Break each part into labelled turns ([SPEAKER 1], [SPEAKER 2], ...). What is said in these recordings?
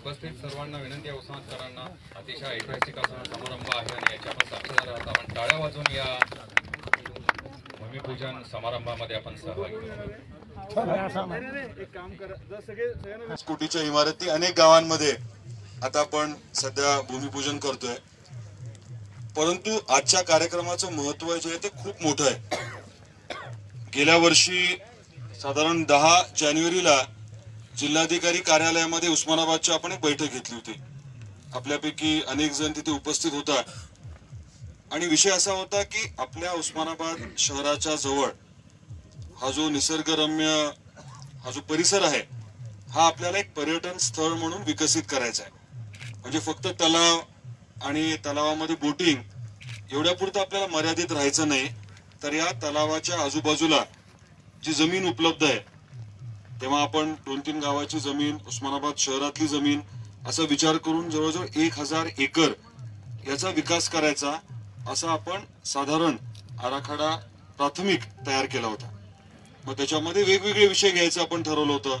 [SPEAKER 1] उपस्थित सर्वांना विनंती आहे उस्मानकरांना अतिशय ऐतिहासिक असा समारंभ आहे आणि याच्या आपण साक्षीदार आहात आपण. टाळ्या वाजून या. भूमिपूजन समारंभामध्ये आपण सहभागी
[SPEAKER 2] स्कूटीच्या इमारती अनेक गावांमध्ये आता आपण सध्या भूमिपूजन करतोय. परंतु आजच्या कार्यक्रमाचं महत्त्व जे आहे ते खूप मोठं आहे. गेल्या वर्षी साधारण दहा जानेवारीला जिल्हाधिकारी कार्यालयामध्ये उस्मानाबादची आपण एक बैठक घेतली होती. आपल्यापैकी अनेक जण तिथे उपस्थित होता. आणि विषय असा होता की आपल्या उस्मानाबाद शहराच्या जवळ हा जो निसर्गरम्य हा जो परिसर आहे हा आपल्याला एक पर्यटन स्थळ म्हणून विकसित करायचा आहे. म्हणजे फक्त तलाव आणि तलावामध्ये बोटिंग एवढ्या पुरतं आपल्याला मर्यादित राहायचं नाही. तर या तलावाच्या आजूबाजूला जी जमीन उपलब्ध आहे तेव्हा आपण दोन तीन गावाची जमीन उस्मानाबाद शहरातली जमीन असा विचार करून जवळजवळ एक हजार एकर याचा विकास करायचा असा आपण साधारण आराखडा प्राथमिक तयार केला होता. मग त्याच्यामध्ये वेगवेगळे विषय घ्यायचं आपण ठरवलं होतं.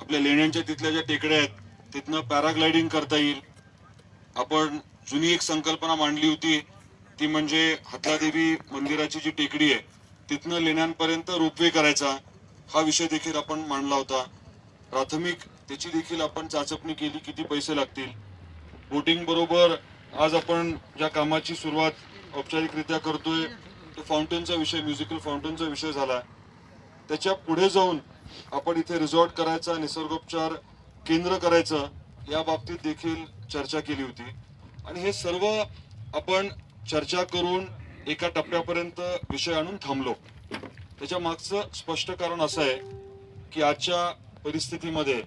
[SPEAKER 2] आपल्या लेण्यांच्या तिथल्या ज्या टेकड्या आहेत तिथनं पॅराग्लायडिंग करता येईल. आपण जुनी एक संकल्पना मांडली होती ती म्हणजे हतलादेवी मंदिराची जी टेकडी आहे तिथनं लेण्यांपर्यंत रोपवे करायचा. हा विषय देखील आपण मांडला होता. प्राथमिक त्याची देखील आपण चाचपणी केली किती पैसे लागतील. बोटिंग बरोबर आज आपण ज्या कामाची सुरुवात औपचारिकरित्या करतोय तो फाउंटेनचा विषय म्युझिकल फाउंटेनचा विषय झाला. त्याच्या पुढे जाऊन आपण इथे रिझॉर्ट करायचा निसर्गोपचार केंद्र करायचं या बाबतीत देखील चर्चा केली होती. आणि हे सर्व आपण चर्चा करून एका टप्प्यापर्यंत विषय आणून थांबलो. त्याच्या मागचं स्पष्ट कारण असं आहे की आजच्या परिस्थितीमध्ये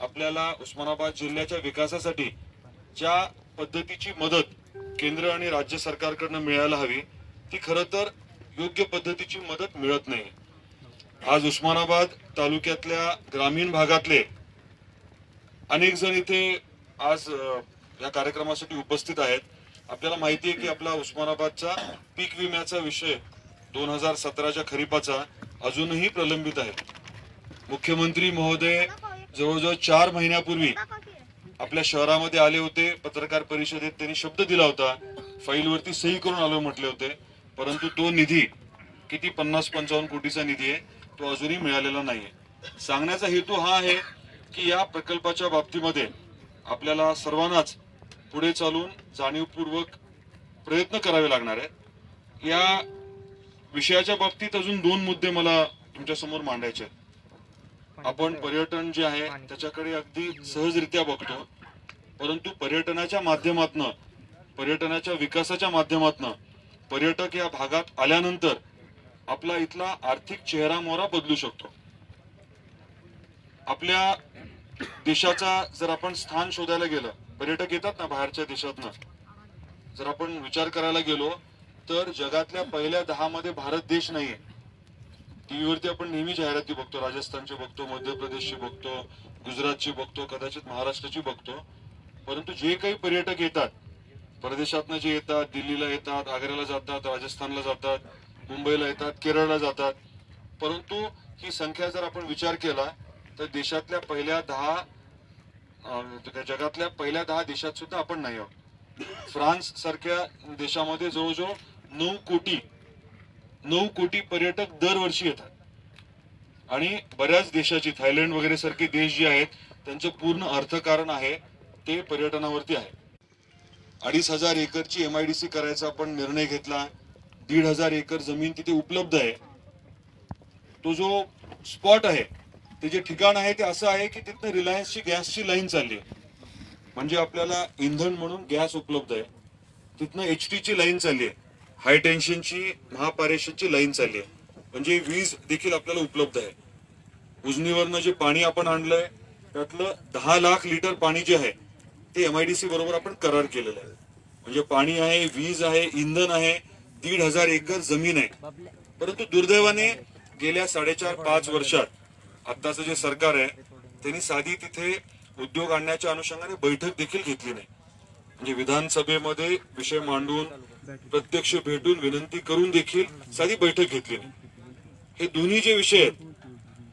[SPEAKER 2] आपल्याला उस्मानाबाद जिल्ह्याच्या विकासासाठी ज्या पद्धतीची मदत केंद्र आणि राज्य सरकारकडनं मिळायला हवी ती खरं तर योग्य पद्धतीची मदत मिळत नाही. आज उस्मानाबाद तालुक्यातल्या ग्रामीण भागातले अनेक जण इथे आज या कार्यक्रमासाठी उपस्थित आहेत. आपल्याला माहिती आहे की आपला उस्मानाबादचा पीक विम्याचा विषय दोन हजार सतराच्या खरीपाचा अजूनही प्रलंबित आहे. मुख्यमंत्री महोदय जवळजवळ चार महिन्यापूर्वी आपल्या शहरामध्ये आले होते. पत्रकार परिषदेत त्यांनी शब्द दिला होता. फाईलवरती सही करून आलो म्हटले होते. परंतु तो निधी किती? पन्नास पंचावन्न कोटीचा निधी आहे. तो अजूनही मिळालेला नाहीये. सांगण्याचा हेतू हा आहे की या प्रकल्पाच्या बाबतीमध्ये आपल्याला सर्वांनाच पुढे चालून जाणीवपूर्वक प्रयत्न करावे लागणार आहेत. या विषयाच्या बाबतीत अजून दोन मुद्दे मला तुमच्यासमोर मांडायचे आहेत. आपण पर्यटन जे आहे त्याच्याकडे अगदी सहजरित्या बघतो. परंतु पर्यटनाच्या माध्यमातनं पर्यटनाच्या विकासाच्या माध्यमातनं पर्यटक या भागात आल्यानंतर आपला इथला आर्थिक चेहरा मोहरा बदलू शकतो. आपल्या देशाचा जर आपण स्थान शोधायला गेलं पर्यटक येतात ना बाहेरच्या देशातनं. जर आपण विचार करायला गेलो तर जगातल्या पहिल्या दहा मध्ये भारत देश नाहीये. टीव्हीवरती आपण नेहमी जाहिराती बघतो राजस्थानची बघतो मध्य प्रदेशची बघतो गुजरातची बघतो कदाचित महाराष्ट्राची बघतो. परंतु जे काही पर्यटक येतात परदेशातनं जे येतात दिल्लीला येतात आग्र्याला जातात राजस्थानला जातात मुंबईला येतात केरळला जातात परंतु ही संख्या जर आपण विचार केला तर देशातल्या पहिल्या दहा जगातल्या पहिल्या दहा देशात सुद्धा आपण नाही आहोत. फ्रान्स सारख्या देशामध्ये जवळजवळ नऊ कोटी नऊ कोटी पर्यटक दरवर्षी येतात. आणि बऱ्याच देशाची थायलंड वगैरे सारखे देश जे आहेत त्यांचं पूर्ण अर्थकारण आहे ते पर्यटनावरती आहे. अडीच हजार एकरची एम आय डी सी करायचा आपण निर्णय घेतला दीड हजार एकर जमीन तिथे उपलब्ध आहे. तो जो स्पॉट आहे ते जे ठिकाण आहे ते असं आहे की तिथनं रिलायन्सची गॅसची लाईन चालली आहे. म्हणजे आपल्याला इंधन म्हणून गॅस उपलब्ध आहे. तिथनं एच टीची लाईन चालली आहे. हाय टेन्शनची महापारेषणची लाईन चालली आहे. म्हणजे वीज देखील आपल्याला उपलब्ध आहे. उजनीवरनं जे पाणी आपण आणलंय त्यातलं दहा लाख लिटर पाणी जे आहे ते एमआयडीसी बरोबर आपण करार केलेलं आहे. म्हणजे पाणी आहे वीज आहे इंधन आहे दीड हजार एकर जमीन आहे. परंतु दुर्दैवाने गेल्या साडेचार पाच वर्षात आताचं जे सरकार आहे त्यांनी साधी तिथे उद्योग आणण्याच्या अनुषंगाने बैठक देखील घेतली नाही. म्हणजे विधानसभेमध्ये विषय मांडून प्रत्यक्ष भेटून विनंती करून देखील साधी बैठक घेतली हे दोन्ही जे विषय आहेत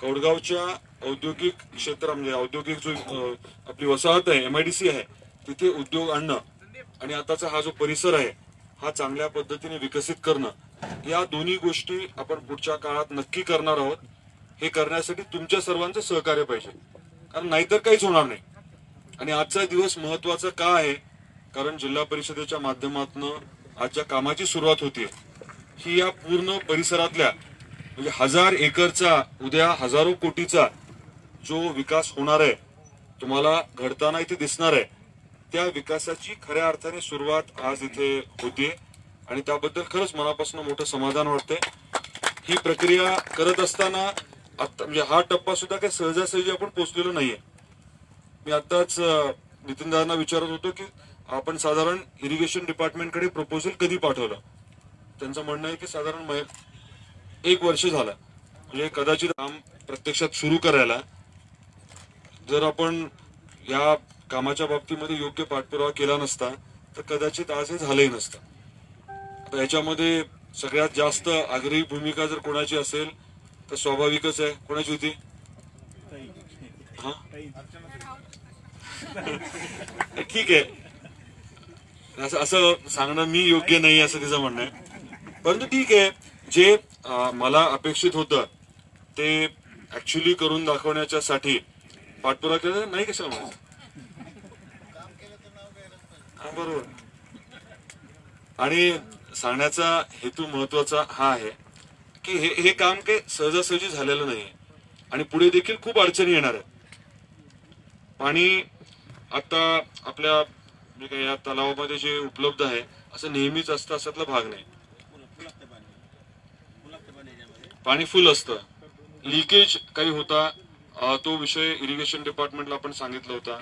[SPEAKER 2] कौडगावच्या औद्योगिक क्षेत्र म्हणजे औद्योगिक जो आपली वसाहत आहे एमआयडीसी आहे तिथे उद्योग आणणं आणि आताचा हा जो परिसर आहे हा चांगल्या पद्धतीने विकसित करणं या दोन्ही गोष्टी आपण पुढच्या काळात नक्की करणार आहोत. हे करण्यासाठी तुमच्या सर्वांचं सहकार्य पाहिजे. कारण नाहीतर काहीच होणार नाही. आणि आजचा दिवस महत्त्वाचा का आहे? कारण जिल्हा परिषदेच्या माध्यमातून आजच्या कामाची सुरुवात होते ही या पूर्ण परिसरातल्या म्हणजे हजार एकरचा उद्या हजारो कोटीचा जो विकास होणार आहे तुम्हाला घडताना इथे दिसणार आहे त्या विकासाची खऱ्या अर्थाने सुरुवात आज इथे होते आणि त्याबद्दल खरंच मनापासून मोठं समाधान वाटतंय. ही प्रक्रिया करत असताना आता म्हणजे हा टप्पा सुद्धा काही सहजासहजी आपण पोचलेलो नाहीये. मी आताच नितीन दादांना विचारत होतो की आपण साधारण इरिगेशन डिपार्टमेंटकडे प्रपोजल कधी पाठवलं? त्यांचं म्हणणं आहे की साधारण मै- एक वर्ष झालं. म्हणजे कदाचित काम प्रत्यक्षात सुरू करायला. जर आपण या कामाच्या बाबतीमध्ये योग्य पाठपुरावा केला नसता तर कदाचित आज हे झालंही नसतं. आता याच्यामध्ये सगळ्यात जास्त आग्रही भूमिका जर कोणाची असेल तर स्वाभाविकच आहे. कोणाची होती? हा? ठीक आहे. असं असं सांगणं मी योग्य नाही असं तिचं म्हणणं आहे. परंतु ठीक आहे जे मला अपेक्षित होतं ते ऍक्च्युली करून दाखवण्याच्या साठी पाठपुरा केला नाही कसं म्हणायचं बरोबर. आणि सांगण्याचा हेतू महत्त्वाचा हा आहे की हे हे काम काही सहजासहजी झालेलं नाही आणि पुढे देखील खूप अडचणी येणार आहेत. पाणी आता आपल्या म्हणजे या तलावामध्ये जे उपलब्ध आहे असं नेहमीच असतं असातला भाग नाही. पाणी फुल असतं. लिकेज काही होता तो विषय इरिगेशन डिपार्टमेंटला आपण सांगितलं होता.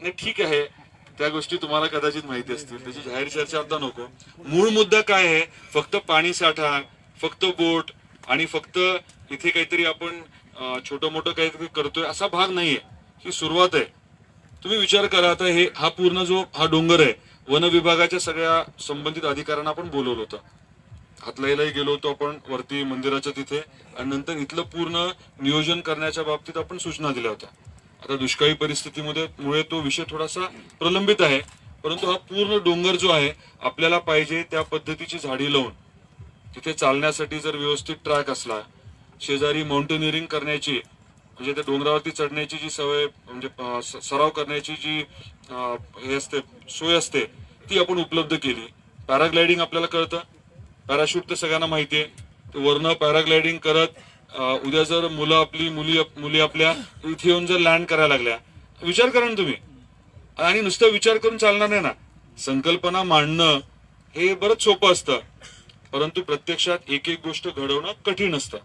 [SPEAKER 2] नाही ठीक आहे. त्या गोष्टी तुम्हाला कदाचित माहिती असतील. त्याची जाहीर चर्चा आता नको. मूळ मुद्दा काय आहे? फक्त पाणी साठा फक्त बोट आणि फक्त इथे काहीतरी आपण छोट मोठं काहीतरी करतोय असा भाग नाहीये. ही सुरुवात आहे. तुम्ही विचार करा आता हे हा पूर्ण जो हा डोंगर आहे वन विभागाच्या सगळ्या संबंधित अधिकाऱ्यांना आपण बोलवलं होतं. हातलाईलाही गेलो होतो आपण वरती मंदिराच्या तिथे आणि नंतर इथलं पूर्ण नियोजन करण्याच्या बाबतीत आपण सूचना दिल्या होत्या. आता दुष्काळी परिस्थितीमध्ये मुळे तो विषय थोडासा प्रलंबित आहे परंतु हा पूर्ण डोंगर जो आहे आपल्याला पाहिजे त्या पद्धतीची झाडी लावून तिथे चालण्यासाठी जर व्यवस्थित ट्रॅक असला शेजारी माउंटेनिअरिंग करण्याची म्हणजे त्या डोंगरावरती चढण्याची जी सवय म्हणजे सराव करण्याची जी हे असते सोय असते ती आपण उपलब्ध केली. पॅराग्लायडिंग आपल्याला कळतं. पॅराशूट तर सगळ्यांना माहिती आहे. वरनं पॅराग्लायडिंग करत उद्या जर मुलं आपली मुली मुली आपल्या इथे येऊन जर लँड करायला लागल्या विचार करा ना तुम्ही. आणि नुसतं विचार करून चालणार नाही ना. संकल्पना मांडणं हे बरंच सोपं असतं. परंतु प्रत्यक्षात एक एक गोष्ट घडवणं कठीण असतं.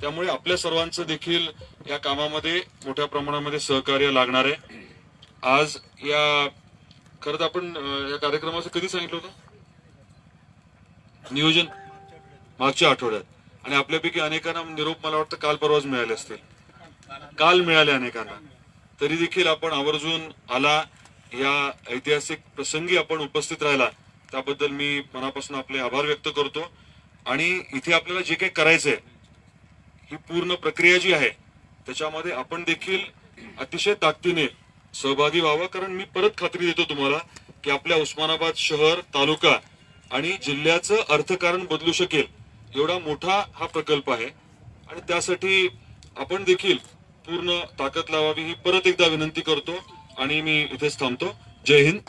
[SPEAKER 2] त्यामुळे आपल्या सर्वांचं देखील या कामामध्ये मोठ्या प्रमाणामध्ये सहकार्य लागणार आहे. आज या खरं तर आपण या कार्यक्रमाचं कधी सांगितलं होतं? नियोजन? मागच्या आठवड्यात. आणि आपल्यापैकी अनेकांना निरोप मला वाटतं काल परवाच मिळाले असतील. काल मिळाले अनेकांना. तरी देखील आपण आवर्जून आला. या ऐतिहासिक प्रसंगी आपण उपस्थित राहिला. त्याबद्दल मी मनापासून आपले आभार व्यक्त करतो. आणि इथे आपल्याला जे काही करायचंय ही पूर्ण प्रक्रिया जी आहे त्याच्यामध्ये आपण देखील अतिशय ताकदीने सहभागी व्हावं. कारण मी परत खात्री देतो तुम्हाला की आपल्या उस्मानाबाद शहर तालुका आणि जिल्ह्याचं अर्थकारण बदलू शकेल एवढा मोठा हा प्रकल्प आहे. आणि त्यासाठी आपण देखील पूर्ण ताकद लावावी ही परत एकदा विनंती करतो आणि मी इथेच थांबतो. जय हिंद.